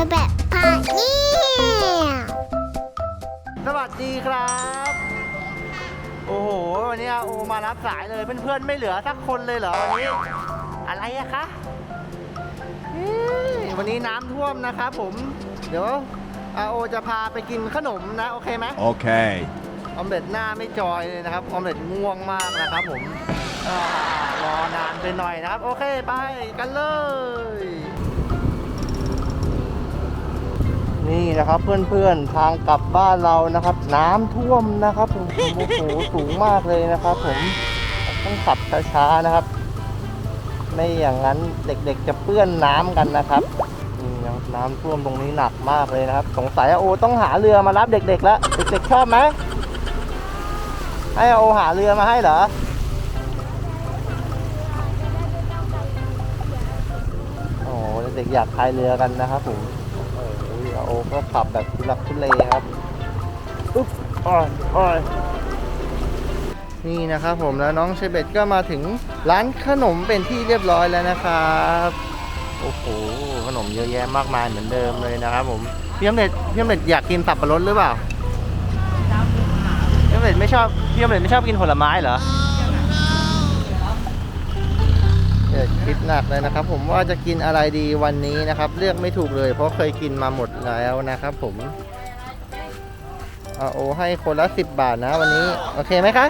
อแบบพาเนี่ยสวัสดีครับ โอ้โห วันนี้อาโอมารับสายเลยเพื่อนๆไม่เหลือสักคนเลยเหรอวันนี้ อะไรอะคะเฮ้ยวันนี้น้ำท่วมนะครับผม เดี๋ยวอาโอจะพาไปกินขนมนะ โอเคไหม Okay. ออมเล็ตหน้าไม่จอยเลยนะครับ ออมเล็ตง่วงมากนะครับผมอ่ารอนานไปหน่อยนะครับ โอเค ไปกันเลย นี่นะครับเพื่อนๆทางกลับบ้านเรานะครับ น้ำท่วมนะครับผมโอ้โหสูงมากเลยนะครับ ผมต้องขับช้าๆนะครับ ไม่อย่างนั้นเด็กๆจะเปื้อนน้ำกันนะครับนี่น้ำท่วมตรงนี้หนักมากเลยนะครับ สงสัยอาโอต้องหาเรือมารับเด็กๆแล้วเด็กๆชอบไหมให้อาโอหาเรือมาให้เหรอโอ้เด็กๆอยากพายเรือกันนะครับผม ก็ขับแบบทุลักทุเลครับอุ๊บอ้อยอ้อยนี่นะครับผมแล้วน้องเชเบตก็มาถึงร้านขนมเป็นที่เรียบร้อยแล้วนะครับโอ้โหขนมเยอะแยะมากมายเหมือนเดิมเลยนะครับผมพี่อมเด็ดพี่อมเด็ดอยากกินสับปะรดหรือเปล่าพี่อมเด็ดไม่ชอบพี่อมเด็ดไม่ชอบกินผลไม้เหรอ เดี๋ยวคิดหนักเลยนะครับ ผมว่าจะกินอะไรดีวันนี้นะครับ เลือกไม่ถูกเลย เพราะเคยกินมาหมดแล้วนะครับผมเอาโอให้คนละสิบบาทนะวันนี้ โอเคไหมคะ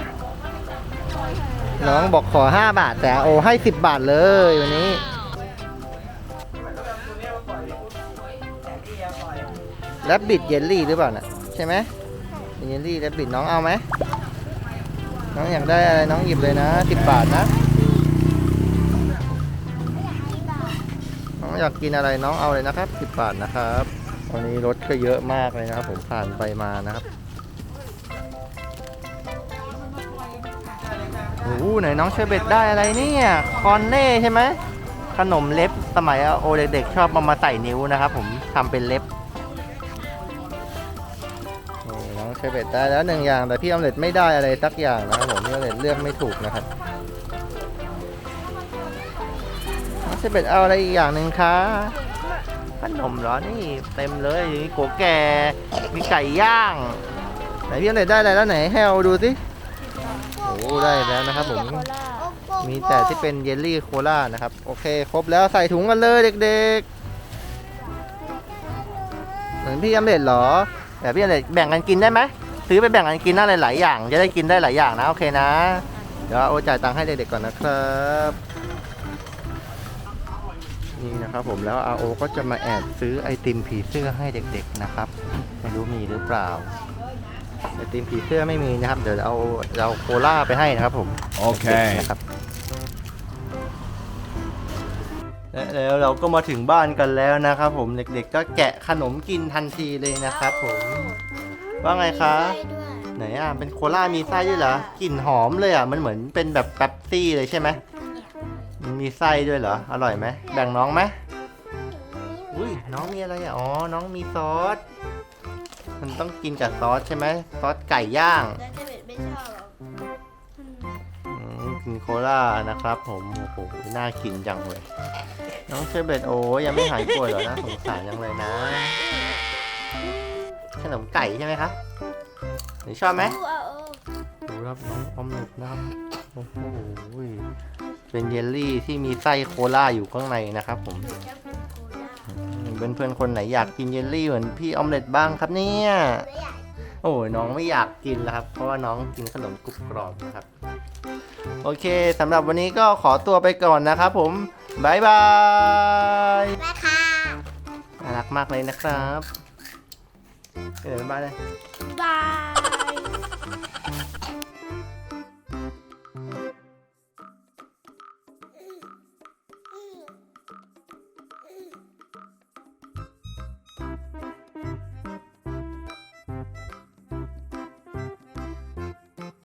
น้องบอกขอ 5 บาท แต่โอให้ 10 บาทเลยวันนี้ แรบบิดเยลลี่หรือเปล่าน่ะใช่ไหมเยลลี่แรบบิดน้องเอาไหม น้องอยากได้อะไรน้องหยิบเลยนะสิบบาทนะ อยากกินอะไรน้องเอาเลยนะครับสิบบาทนะครับวันนี้รถก็เยอะมากเลยนะครับ ผมผ่านไปมานะครับโอ้โหไหนน้องเชอร์เบตได้อะไรเนี่ยคอนเน่ใช่ไหมขนมเล็บสมัยโอเด็กๆชอบมามาใส่นิ้วนะครับ ผมทำเป็นเล็บน้องเชเบตได้แล้วหนึ่งอย่างแต่พี่ออมเล็ตไม่ได้อะไรสักอย่างนะครับผมพี่ออมเล็ตเลือกไม่ถูกนะครับ น้องเชเบตเอาอะไรอีกอย่างหนึ่งคะขนมเหรอนี่เต็มเลยมีโกแก่มีไก่ย่าง ไหนพี่ออมเล็ตได้อะไรแล้วไหนให้เอาดูสิโอ้ได้แล้วนะครับผมมีแต่ที่เป็นเยลลี่โคลานะครับ โอเค ครบแล้วใส่ถุงกันเลยเด็กๆ เหมือนพี่ออมเล็ตเหรอแต่พี่อะไรแบ่งกันกินได้ไหมซื้อไปแบ่งกันกินน่าหลายๆอย่าง จะได้กินได้หลายอย่างนะ โอเคนะ เดี๋ยวโอจ่ายตังค์ให้เด็กๆก่อนนะครับ นี่นะครับผมแล้วอาโอก็จะมาแอบซื้อไอติมผีเสื้อให้เด็กๆนะครับ ไม่รู้มีหรือเปล่า ไอติมผีเสื้อไม่มีนะครับ เดี๋ยวเอาเราโคล่าไปให้นะครับผมโอเคด็กๆนะครับและแล้วเราก็มาถึงบ้านกันแล้วนะครับผมเด็กๆ ก็แกะขนมกินทันทีเลยนะครับผมว่าไงคะไหนอะเป็นโคลามีไส้ด้วยเหรอกลิ่นหอมเลยอะมันเหมือนเป็นแบบแป๊บซี่เลยใช่ไหม มันมีไส้ด้วยเหรอ อร่อยไหม แบ่งน้องไหมอุ้ยน้องมีอะไรอะ อ๋อ น้องมีซอส มันต้องกินกับซอสใช่ไหม ซอสไก่ย่างแล้วเชเบตไม่ชอบหรอกอืมกินโคลานะครับ ผม โอ้โห น่ากินจังเลย น้องเชอร์เบตโอ้ยังไม่หายป่วยเหรอนะสงสารจังเลยนะ ขนมไก่ใช่ไหมคะหนูชอบไหมอู้เอาเอาดูครับน้องออมเล็ตนะครับ โอ้โห เป็นเยลลี่ที่มีไส้โคลาอยู่ข้างในนะครับผมชอบกินโคลาเพื่อนๆคนไหนอยากกินเยลลี่เหมือนพี่ออมเล็ตบ้างครับเนี่ยไม่อยากโอ้ยน้องไม่อยากกินแล้วครับ เพราะว่าน้องกินขนมกรุบกรอบนะครับ โอเคสำหรับวันนี้ก็ขอตัวไปก่อนนะครับผมบายบายแม่ค่ะน่ารักมากเลยนะครับเดี๋ยวบ๊ายบายเลยบาย